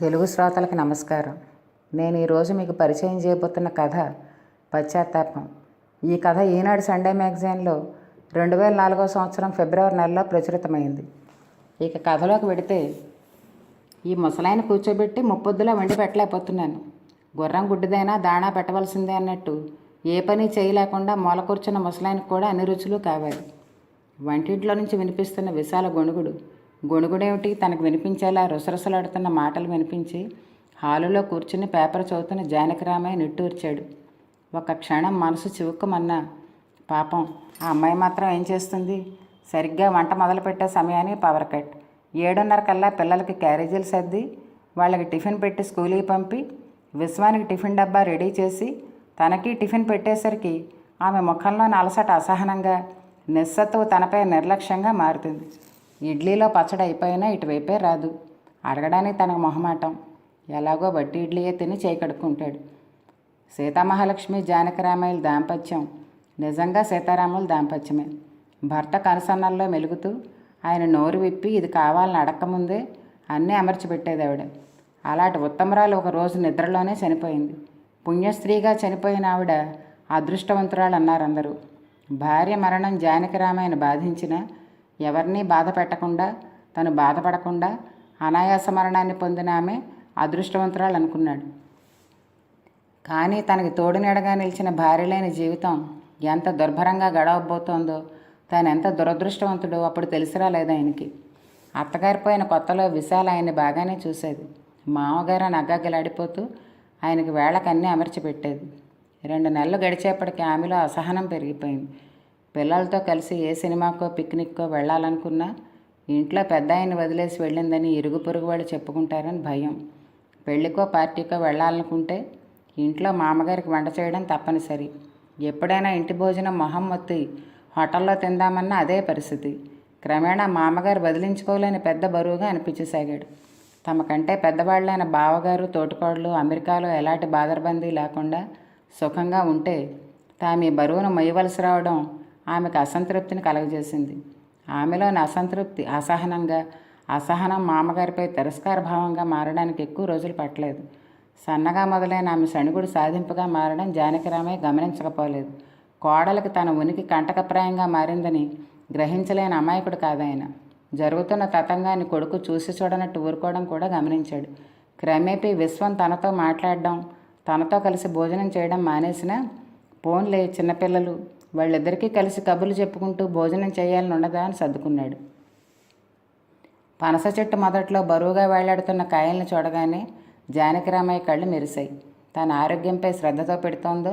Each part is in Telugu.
తెలుగు శ్రోతలకు నమస్కారం. నేను ఈరోజు మీకు పరిచయం చేయబోతున్న కథ పశ్చాత్తాపం. ఈ కథ ఈనాడు సండే మ్యాగజైన్లో రెండు వేల నాలుగో సంవత్సరం ఫిబ్రవరి నెలలో ప్రచురితమైంది. ఇక కథలోకి వెడితే ఈ ముసలాయన కూర్చోబెట్టి ముప్పొద్దులా వండి పెట్టలేకపోతున్నాను. గుర్రం గుడ్డిదైనా దాణా పెట్టవలసిందే అన్నట్టు ఏ పని చేయలేకుండా మూల కూర్చున్న ముసలాయనకు కూడా అన్ని రుచులు కావాలి. వంటింట్లో నుంచి వినిపిస్తున్న విశాల గొణుగుడు గొణుగుడేమిటి? తనకు వినిపించేలా రుసరుసలాడుతున్న మాటలు వినిపించి హాలులో కూర్చుని పేపర్ చదువుతున్న జానకిరామయ్య నిట్టూర్చాడు. ఒక క్షణం మనసు చివుక్కుమన్నా పాపం ఆ అమ్మాయి మాత్రం ఏం చేస్తుంది? సరిగ్గా వంట మొదలుపెట్టే సమయానికి పవర్ కట్. ఏడున్నర కల్లా పిల్లలకి క్యారేజీలు సర్ది వాళ్ళకి టిఫిన్ పెట్టి స్కూల్కి పంపి విశ్వానికి టిఫిన్ డబ్బా రెడీ చేసి తనకి టిఫిన్ పెట్టేసరికి ఆమె ముఖంలోని అలసట అసహనంగా నిస్సత్తువు తనపై నిర్లక్ష్యంగా మారుతుంది. ఇడ్లీలో పచ్చడి అయిపోయినా ఇటువైపే రాదు. అడగడానికి తనకు మొహమాటం. ఎలాగో బట్టి ఇడ్లీయే తిని చేకడుక్కుంటాడు సీతామహాలక్ష్మి జానకరామయ్యల దాంపత్యం. నిజంగా సీతారాముల దాంపత్యమే. భర్త కనుసన్నల్లో మెలుగుతూ ఆయన నోరు విప్పి ఇది కావాలని అడక్కముందే అన్నీ అమర్చిపెట్టేది ఆవిడ. అలాంటి ఉత్తమరాలు ఒక రోజు నిద్రలోనే చనిపోయింది. పుణ్యస్త్రీగా చనిపోయిన ఆవిడ అదృష్టవంతురాలు అన్నారు అందరూ భార్య మరణం జానకిరామయ్యను బాధించిన ఎవరినీ బాధ పెట్టకుండా తను బాధపడకుండా అనాయాస మరణాన్ని పొందిన ఆమె అదృష్టవంతురాలు అనుకున్నాడు. కానీ తనకి తోడునీడగా నిలిచిన భార్య లేని జీవితం ఎంత దుర్భరంగా గడవబోతోందో తాను ఎంత దురదృష్టవంతుడో అప్పుడు తెలిసి రాలేదు ఆయనకి? అత్తగారిపోయిన కొత్తలో విశాల ఆయన్ని బాగానే చూసేది. మామగారు నగ్గగిలాడిపోతూ ఆయనకి వేళకన్నీ అమర్చిపెట్టేది రెండు నెలలు గడిచేపటికి ఆమెలో అసహనం పెరిగిపోయింది. పిల్లలతో కలిసి ఏ సినిమాకో పిక్నిక్కో వెళ్ళాలనుకున్నా ఇంట్లో పెద్ద ఆయన వదిలేసి వెళ్ళిందని ఇరుగు పొరుగు వాళ్ళు చెప్పుకుంటారని భయం. పెళ్ళికో పార్టీకో వెళ్ళాలనుకుంటే ఇంట్లో మామగారికి వంట చేయడం తప్పనిసరి. ఎప్పుడైనా ఇంటి భోజనం మొహం మొత్తి హోటల్లో తిందామన్నా అదే పరిస్థితి. క్రమేణా మామగారు వదిలించుకోలేని పెద్ద బరువుగా అనిపించసాగాడు. తమకంటే పెద్దవాళ్ళైన బావగారు తోటికోడలు అమెరికాలో ఎలాంటి బాదరబందీ లేకుండా సుఖంగా ఉంటే తాము ఈ బరువును మొయ్యవలసి రావడం ఆమెకు అసంతృప్తిని కలగజేసింది. ఆమెలోని అసంతృప్తి అసహనంగా అసహనం మామగారిపై తిరస్కార భావంగా మారడానికి ఎక్కువ రోజులు పట్టలేదు. సన్నగా మొదలైన ఆమె శణిగుడు సాధింపుగా మారడం జానకిరామయ్య గమనించకపోలేదు. కోడలకు తన ఉనికి కంటకప్రాయంగా మారిందని గ్రహించలేని అమాయకుడు కాదాయన. జరుగుతున్న తతంగాన్ని కొడుకు చూసి చూడనట్టు ఊరుకోవడం కూడా గమనించాడు. క్రమేపీ విశ్వం తనతో మాట్లాడడం తనతో కలిసి భోజనం చేయడం మానేసిన పోన్లే చిన్నపిల్లలు వాళ్ళిద్దరికీ కలిసి కబుర్లు చెప్పుకుంటూ భోజనం చేయాలని ఉండదా అని సర్దుకున్నాడు. పనస చెట్టు మొదట్లో బరువుగా వేలాడుతున్న కాయల్ని చూడగానే జానకిరామయ్య కళ్ళు మెరిశాయి. తన ఆరోగ్యంపై శ్రద్ధతో పెడుతోందో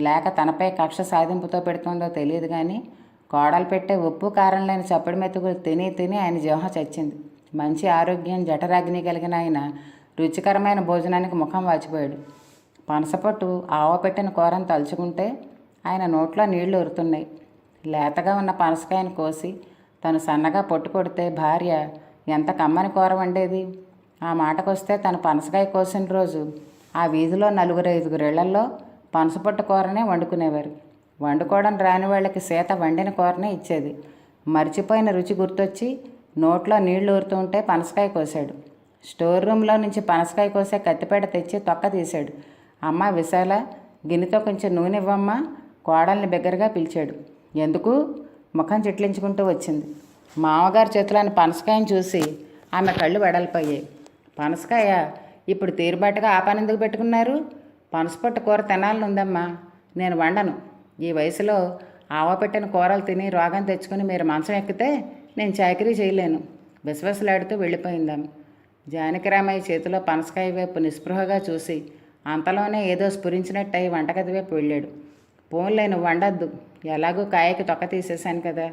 లేక తనపై కక్ష సాధింపుతో పెడుతోందో తెలియదు కానీ కోడలు పెట్టే ఉప్పు కారం లేని చప్పడి మెతుకులు తిని తిని ఆయన జిహ చచ్చింది. మంచి ఆరోగ్యం జఠరాగ్ని కలిగిన ఆయన రుచికరమైన భోజనానికి ముఖం వాచిపోయాడు. పనసపొట్టు ఆవ పెట్టిన కూరను తలుచుకుంటే ఆయన నోట్లో నీళ్ళు ఉరుతున్నాయి లేతగా ఉన్న పనసకాయను కోసి తను సన్నగా పొట్టు కొడితే భార్య ఎంత కమ్మని కూర వండేది? ఆ మాటకొస్తే తను పనసకాయ కోసిన రోజు ఆ వీధిలో నలుగురు ఐదుగురు పనసపొట్టు కూరనే వండుకునేవారు. వండుకోవడం రాని వాళ్ళకి సీత వండిన కూరనే ఇచ్చేది. మర్చిపోయిన రుచి గుర్తొచ్చి నోట్లో నీళ్ళు ఊరుతుంటే పనసకాయ కోసాడు. స్టోర్ రూమ్లో నుంచి పనసకాయ కోసే కత్తిపేట తెచ్చి తొక్క తీశాడు. అమ్మ విశాల గిన్నెతో కొంచెం నూనె ఇవ్వమ్మా. కోడల్ని బిగ్గరగా పిలిచాడు. ఎందుకు? ముఖం చిట్లించుకుంటూ వచ్చింది. మామగారి చేతిలోని పనసకాయని చూసి ఆమె కళ్ళు వెడల్పోయాయి. పనసకాయ ఇప్పుడు తీరుబాటుగా ఆ పని ఎందుకు పెట్టుకున్నారు? పనసపొట్టు కూర తినాలని ఉందమ్మా నేను వండను. ఈ వయసులో ఆవపెట్టిన కూరలు తిని రోగం తెచ్చుకుని మీరు మంచం ఎక్కితే నేను చాకరీ చేయలేను. విశ్వసలాడుతూ వెళ్ళిపోయిందాం జానకిరామయ్య చేతిలో పనసకాయ వైపు నిస్పృహగా చూసి అంతలోనే ఏదో స్ఫురించినట్టు అయి వంటగది వైపు వెళ్ళాడు. పోన్లే నువ్వు వండద్దు. ఎలాగో కాయకి తొక్క తీసేశాను కదా.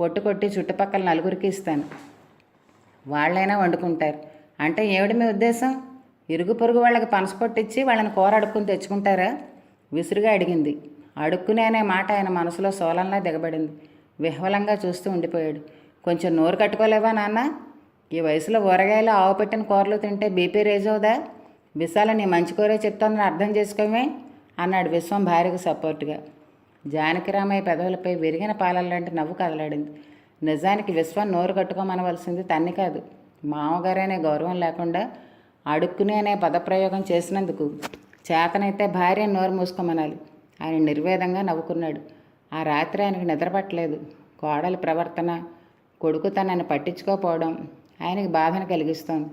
పొట్టు కొట్టి చుట్టుపక్కల నలుగురికి ఇస్తాను. వాళ్ళైనా వండుకుంటారు. అంటే ఏమిటి మీ ఉద్దేశం? ఇరుగు పొరుగు వాళ్ళకి పనస పొట్టిచ్చి వాళ్ళని కూర అడుక్కుని తెచ్చుకుంటారా? విసురుగా అడిగింది. అడుక్కునే అనే మాట ఆయన మనసులో సోలంలా దిగబడింది. విహ్వలంగా చూస్తూ ఉండిపోయాడు. కొంచెం నోరు కట్టుకోలేవా నాన్న? ఈ వయసులో ఊరగాయలు ఆవు పెట్టిన కూరలు తింటే బీపీ రేజ్ అవుదా? విశాల నీ మంచి కూరే చెప్తానని అర్థం చేసుకోమే? అన్నాడు విశ్వం భార్యకు సపోర్ట్గా. జానకిరామయ్య పెదవులపై విరిగిన పాలల్లాంటి నవ్వు కదలాడింది. నిజానికి విశ్వం నోరు కట్టుకోమనవలసింది తన్ని కాదు. మామగారనే గౌరవం లేకుండా అడుక్కునే అనే పదప్రయోగం చేసినందుకు చేతనైతే భార్య నోరు మూసుకోమనాలి. ఆయన నిర్వేదంగా నవ్వుకున్నాడు. ఆ రాత్రి ఆయనకు నిద్రపట్టలేదు కోడలి ప్రవర్తన కొడుకు తనని పట్టించుకోకపోవడం ఆయనకి బాధను కలిగిస్తోంది.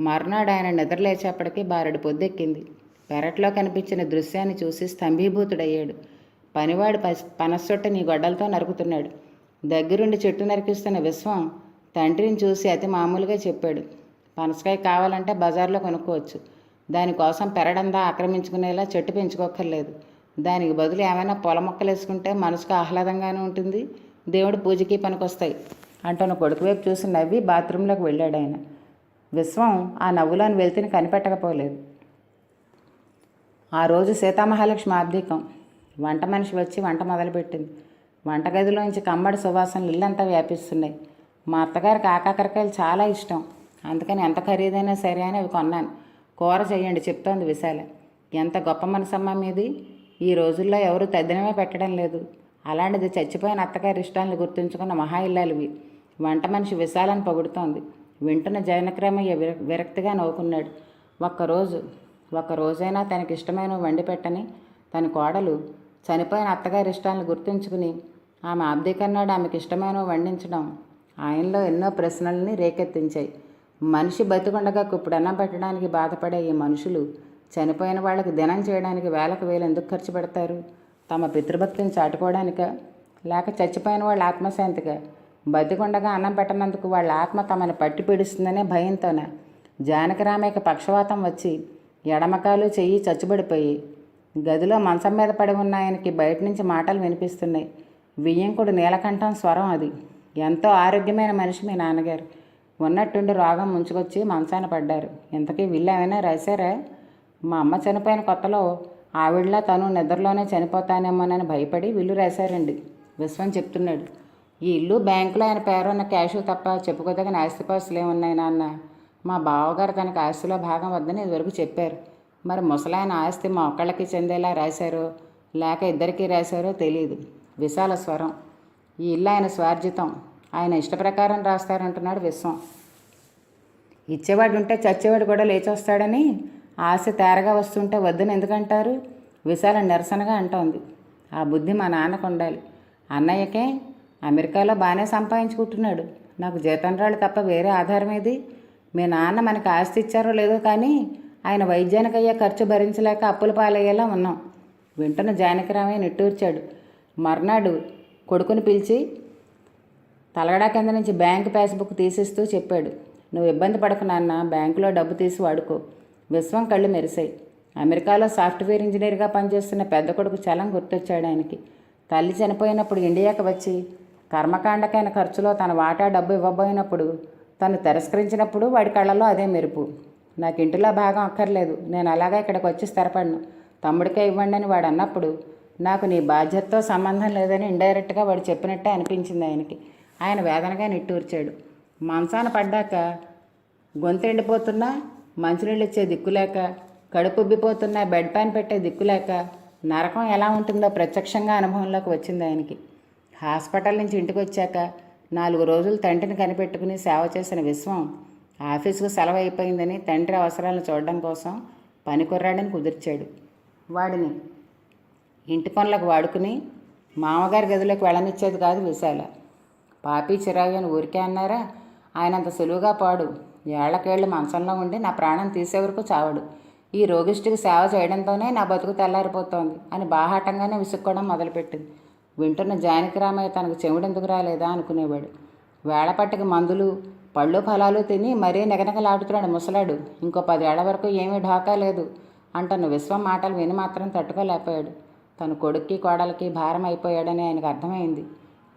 మర్నాడు ఆయన నిద్రలేచేపటికి బారెడు పొద్దెక్కింది. పెరట్లో కనిపించిన దృశ్యాన్ని చూసి స్తంభీభూతుడయ్యాడు. పనివాడు పస్ నీ గొడ్డలతో నరుకుతున్నాడు. దగ్గరుండి చెట్టు నరికిస్తున్న విశ్వం తండ్రిని చూసి అతి మామూలుగా చెప్పాడు. పనసకాయ కావాలంటే బజార్లో కొనుక్కోవచ్చు. దానికోసం పెరడందా ఆక్రమించుకునేలా చెట్టు పెంచుకోక్కర్లేదు. దానికి బదులు ఏమైనా పొల మొక్కలు వేసుకుంటే మనసుకు ఆహ్లాదంగానే ఉంటుంది. దేవుడు పూజకి పనికొస్తాయి అంటున్న కొడుకు వైపు చూసి నవ్వి బాత్రూంలోకి వెళ్ళాడు ఆయన. విశ్వం ఆ నవ్వులోని వెళ్తేని కనిపెట్టకపోలేదు. ఆ రోజు సీతామహాలక్ష్మి ఆబ్దికం వంట మనిషి వచ్చి వంట మొదలుపెట్టింది. వంటగదిలోంచి కమ్మడి సువాసనలు ఇల్లంతా వ్యాపిస్తున్నాయి. మా అత్తగారికి ఆకాకరకాయలు చాలా ఇష్టం. అందుకని ఎంత ఖరీదైనా సరే అని అవి కొన్నాను. కూర చేయండి చెప్తోంది విశాల. ఎంత గొప్ప మనసమ్మ మీది. ఈ రోజుల్లో ఎవరు తద్దినమే పెట్టడం లేదు. అలాంటిది చచ్చిపోయిన అత్తగారి ఇష్టాలను గుర్తుంచుకున్న మహా ఇల్లాలివి. వంట మనిషి విశాలని పొగుడుతోంది. వింటున్న జయనక్రమయ్య విర విరక్తిగా నవ్వుకున్నాడు. ఒక్కరోజు ఒక్క రోజైనా తనకి ఇష్టమైన వండి పెట్టని తన కోడలు చనిపోయిన అత్తగారి ఇష్టాలను గుర్తుంచుకుని ఆమె అబ్దికన్నాడు ఆమెకి ఇష్టమైన వండించడం ఆయనలో ఎన్నో ప్రశ్నల్ని రేకెత్తించాయి. మనిషి బతికుండగా ఇప్పుడు అన్నం పెట్టడానికి బాధపడే ఈ మనుషులు చనిపోయిన వాళ్ళకి దినం చేయడానికి వేలకు వేలు ఎందుకు ఖర్చు పెడతారు? తమ పితృభక్తిని చాటుకోవడానిక లేక చచ్చిపోయిన వాళ్ళ ఆత్మశాంతిగా బతికుండగా అన్నం పెట్టనందుకు వాళ్ళ ఆత్మ తమని పట్టి పీడిస్తుందనే భయంతోనే జానకరామయ్యకి పక్షవాతం వచ్చి ఎడమకాలు చెయ్యి చచ్చుబడిపోయి. గదిలో మంచం మీద పడి ఉన్న ఆయనకి బయట నుంచి మాటలు వినిపిస్తున్నాయి. వియ్యంకుడు నీలకంఠం స్వరం అది. ఎంతో ఆరోగ్యమైన మనిషి మీ నాన్నగారు. ఉన్నట్టుండి రోగం ముంచుకొచ్చి మంచాన పడ్డారు. ఇంతకీ వీళ్ళు ఏమైనా రాశారా? మా అమ్మ చనిపోయిన కొత్తలో ఆవిడలా తను నిద్రలోనే చనిపోతానేమోనని భయపడి వీళ్ళు రాశారండి. విశ్వం చెప్తున్నాడు. ఈ ఇల్లు బ్యాంకులో ఆయన పేరున్న క్యాషు తప్ప చెప్పుకోదగిన ఆస్తిపాస్తులు ఏమున్నాయి నాన్న? మా బావగారు తనకి ఆస్తిలో భాగం వద్దని ఇదివరకు చెప్పారు. మరి ముసలాయన ఆస్తి మా ఒక్కళ్ళకి చెందేలా రాశారో లేక ఇద్దరికీ రాశారో తెలియదు విశాల స్వరం. ఈ ఇల్లు ఆయన స్వార్జితం. ఆయన ఇష్ట ప్రకారం రాస్తారంటున్నాడు విశ్వం. ఇచ్చేవాడు ఉంటే చచ్చేవాడు కూడా లేచి వస్తాడని ఆశ తేరగా వస్తుంటే వద్దని ఎందుకంటారు? విశాల నిరసనగా అంటోంది. ఆ బుద్ధి మా నాన్నకు ఉండాలి. అన్నయ్యకే అమెరికాలో బాగానే సంపాదించుకుంటున్నాడు. నాకు జీతంరాళ్ళు తప్ప వేరే ఆధారం ఏది మీ నాన్న మనకి ఆస్తి ఇచ్చారో లేదో కానీ ఆయన వైద్యానికి అయ్యే ఖర్చు భరించలేక అప్పుల పాలయ్యేలా ఉన్నాం. వింటున్న జానకిరామయ్య నిట్టూర్చాడు. మర్నాడు కొడుకుని పిలిచి తలగడా కింద నుంచి బ్యాంక్ పాస్బుక్ తీసిస్తూ చెప్పాడు. నువ్వు ఇబ్బంది పడకు నాన్న బ్యాంకులో డబ్బు తీసి వాడుకో. విశ్వం కళ్ళు మెరిశాయి అమెరికాలో సాఫ్ట్వేర్ ఇంజనీర్గా పనిచేస్తున్న పెద్ద కొడుకు చలం గుర్తొచ్చాడు ఆయనకి. తల్లి చనిపోయినప్పుడు ఇండియాకి వచ్చి కర్మకాండకైన ఖర్చులో తన వాటా డబ్బు ఇవ్వబోయినప్పుడు తను తిరస్కరించినప్పుడు వాడి కళ్ళలో అదే మెరుపు. నాకు ఇంటిలో భాగం అక్కర్లేదు. నేను అలాగా ఇక్కడికి వచ్చి స్థిరపడను. తమ్ముడికే ఇవ్వండి అని వాడు అన్నప్పుడు నాకు నీ బాధ్యతతో సంబంధం లేదని ఇండైరెక్ట్గా వాడు చెప్పినట్టే అనిపించింది ఆయనకి. ఆయన వేదనగా నిట్టూర్చాడు. మంచాన పడ్డాక గొంతు ఎండిపోతున్నా మంచినీళ్ళు ఇచ్చే దిక్కులేక కడుపు ఉబ్బిపోతున్నా బెడ్ పైన పెట్టే దిక్కులేక నరకం ఎలా ఉంటుందో ప్రత్యక్షంగా అనుభవంలోకి వచ్చింది ఆయనకి. హాస్పిటల్ నుంచి ఇంటికి వచ్చాక నాలుగు రోజులు తండ్రిని కనిపెట్టుకుని సేవ చేసిన విశ్వం ఆఫీసుకు సెలవు అయిపోయిందని తండ్రి అవసరాలను చూడడం కోసం పనికొర్రాడని కుదిర్చాడు. వాడిని ఇంటి పనులకు వాడుకుని మామగారి గదిలోకి వెళ్ళనిచ్చేది కాదు విశాల. పాపి చిరాయి అని ఊరికే అన్నారా? ఆయన అంత సులువుగా పాడు. ఏళ్ళకేళ్ళు మంచంలో ఉండి నా ప్రాణం తీసే వరకు చావడు. ఈ రోగిష్టికి సేవ చేయడంతోనే నా బతుకు తెల్లారిపోతోంది అని బాహాటంగానే విసుక్కోవడం మొదలుపెట్టింది. వింటున్న జానకిరామయ్య తనకు చెవుడెందుకు రాలేదా అనుకునేవాడు. వేళపట్టకి మందులు పళ్ళు ఫలాలు తిని మరీ నెగనగలాడుతున్నాడు ముసలాడు. ఇంకో పదేళ్ళ వరకు ఏమీ ఢోకా లేదు అంటున్న విశ్వం మాటలు విని మాత్రం తట్టుకోలేకపోయాడు. తన కొడుక్కి కోడలికి భారం అయిపోయాడని ఆయనకు అర్థమైంది.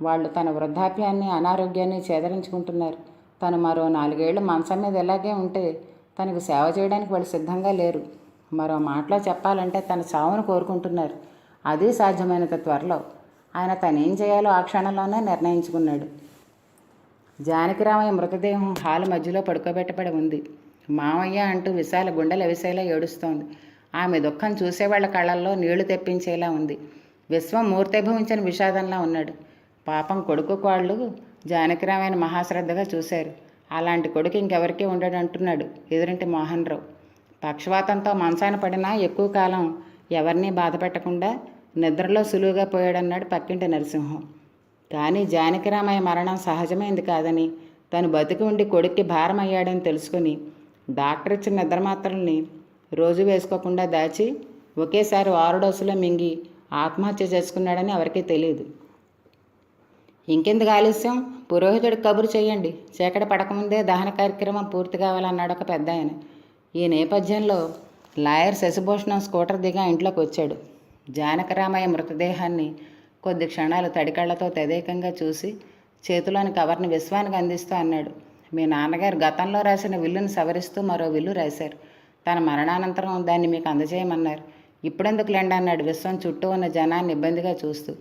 వాళ్ళు తన వృద్ధాప్యాన్ని అనారోగ్యాన్ని చేదరించుకుంటున్నారు. తను మరో నాలుగేళ్ళు మంచం మీద ఇలాగే ఉంటే తనకు సేవ చేయడానికి వాళ్ళు సిద్ధంగా లేరు. మరో మాటలో చెప్పాలంటే తన చావును కోరుకుంటున్నారు. అది సాధ్యమైనంత త్వరలో ఆయన తనేం చేయాలో ఆ క్షణంలోనే నిర్ణయించుకున్నాడు. జానకిరామయ్య మృతదేహం హాలు మధ్యలో పడుకోబెట్టబడి ఉంది. మామయ్య అంటూ విశాల గుండెల ఎవిసేలా ఏడుస్తోంది. ఆమె దుఃఖం చూసేవాళ్ళ కళ్ళల్లో నీళ్ళు తెప్పించేలా ఉంది. విశ్వం మూర్తిభవించిన విషాదంలా ఉన్నాడు. పాపం కొడుకు వాళ్ళు జానకిరామయ్యను మహాశ్రద్ధగా చూశారు. అలాంటి కొడుకు ఇంకెవరికీ ఉండడు అంటున్నాడు ఎదురింటి మోహన్ రావు. పక్షవాతంతో మంచాన పడినా ఎక్కువ కాలం ఎవరినీ బాధపెట్టకుండా నిద్రలో సులువుగా పోయాడన్నాడు పక్కింటి నరసింహం. కానీ జానకిరామయ్య మరణం సహజమైంది కాదని తను బతికి ఉండి కొడుక్కి భారం అయ్యాడని తెలుసుకుని డాక్టర్ ఇచ్చిన నిద్ర మాత్రల్ని రోజు వేసుకోకుండా దాచి ఒకేసారి ఆరు డోసులో మింగి ఆత్మహత్య చేసుకున్నాడని ఎవరికీ తెలియదు ఇంకెందుకు ఆలస్యం? పురోహితుడికి కబురు చేయండి చీకటి పడకముందే దహన కార్యక్రమం పూర్తి కావాలన్నాడు ఒక పెద్ద ఆయన ఈ నేపథ్యంలో లాయర్ శశిభూషణం స్కూటర్ దిగా ఇంట్లోకి వచ్చాడు. జానకరామయ్య మృతదేహాన్ని కొద్ది క్షణాలు తడికళ్ళతో తదేకంగా చూసి చేతిలోని కవర్ని విశ్వానికి అందిస్తూ అన్నాడు. మీ నాన్నగారు గతంలో రాసిన విల్లును సవరిస్తూ మరో విల్లు రాశారు. తన మరణానంతరం దాన్ని మీకు అందజేయమన్నారు. ఇప్పుడెందుకు లేండి అన్నాడు విశ్వం చుట్టూ ఉన్న జనాన్ని ఇబ్బందిగా చూస్తూ.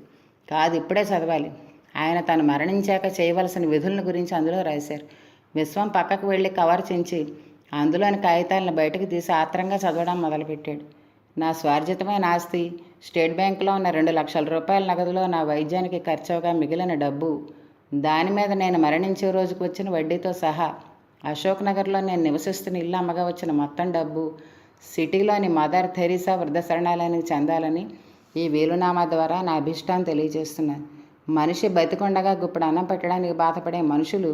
కాదు ఇప్పుడే చదవాలి. ఆయన తను మరణించాక చేయవలసిన విధులను గురించి అందులో రాశారు. విశ్వం పక్కకు వెళ్ళి కవర్ చించి అందులోని కాగితాలను బయటకు తీసి ఆత్రంగా చదవడం మొదలుపెట్టాడు. నా స్వార్జితమైన ఆస్తి స్టేట్ బ్యాంకులో ఉన్న రెండు లక్షల రూపాయల నగదులో నా వైద్యానికి ఖర్చవగా మిగిలిన డబ్బు. దాని మీద నేను మరణించే రోజుకు వచ్చిన వడ్డీతో సహా అశోక్ నగర్లో నేను నివసిస్తున్న ఇల్లు అమ్మగా వచ్చిన మొత్తం డబ్బు సిటీలోని మదర్ థెరీసా వృద్ధ శరణాలయానికి చెందాలని ఈ వీలునామా ద్వారా నా అభిష్టాన్ని తెలియజేస్తున్నాను మనిషి బతికొండగా గుప్పుడు అన్నం పెట్టడానికి బాధపడే మనుషులు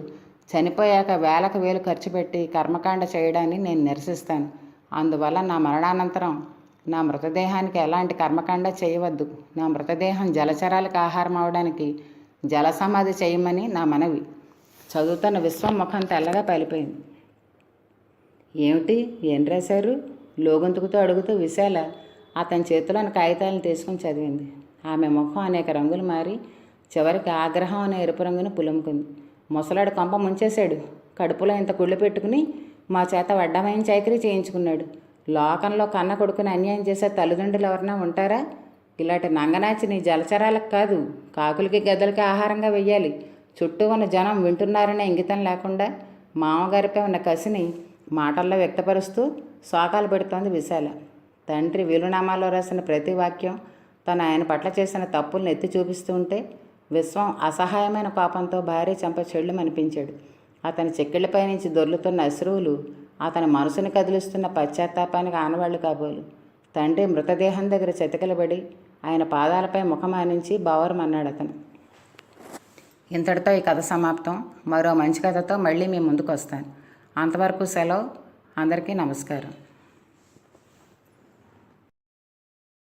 చనిపోయాక వేలకు వేలు ఖర్చు పెట్టి కర్మకాండ చేయడాన్ని నేను నిరసిస్తాను. అందువల్ల నా మరణానంతరం నా మృతదేహానికి ఎలాంటి కర్మకాండ చేయవద్దు. నా మృతదేహం జలచరాలకు ఆహారం అవడానికి జల సమాధి చేయమని నా మనవి. చదువుతున్న విశ్వం ముఖం తెల్లగా పలిపోయింది ఏమిటి? ఏం రాశారు? లోగొంతుకుతూ అడుగుతూ విశాల అతని చేతిలోని కాగితాలను తీసుకుని చదివింది. ఆమె ముఖం అనేక రంగులు మారి చివరికి ఆగ్రహం అనే ఎరుపు రంగును పులుముకుంది. ముసలాడు కొంప ముంచేశాడు. కడుపులో ఇంత కుళ్ళు పెట్టుకుని మా చేత వడ్డమైన చైకరీ చేయించుకున్నాడు. లోకంలో కన్న కొడుకుని అన్యాయం చేసే తల్లిదండ్రులు ఎవరైనా ఉంటారా? ఇలాంటి నంగనాచి నీ జలచరాలకు కాదు కాకులకి గద్దలకి ఆహారంగా వెయ్యాలి. చుట్టూ ఉన్న జనం వింటున్నారనే ఇంగితం లేకుండా మామగారిపై ఉన్న కసిని మాటల్లో వ్యక్తపరుస్తూ శోకాలు పెడుతోంది విశాల. తండ్రి వీలునామాలో రాసిన ప్రతి వాక్యం తను ఆయన పట్ల చేసిన తప్పుల్ని ఎత్తి చూపిస్తూ ఉంటే విశ్వం అసహాయమైన కోపంతో భార్య చెంప చెళ్ళు అనిపించాడు అతని చెక్కిళ్ళపై నుంచి దొర్లుతున్న అశ్రువులు అతని మనసుని కదిలిస్తున్న పశ్చాత్తాపానికి ఆనవాళ్ళు కాబోలు. తండ్రి మృతదేహం దగ్గర చెతకలబడి ఆయన పాదాలపై ముఖమానించి బావరమన్నాడు అతను ఇంతటితో ఈ కథ సమాప్తం. మరో మంచి కథతో మళ్ళీ మీ ముందుకు వస్తాను అంతవరకు సెలవు. అందరికీ నమస్కారం.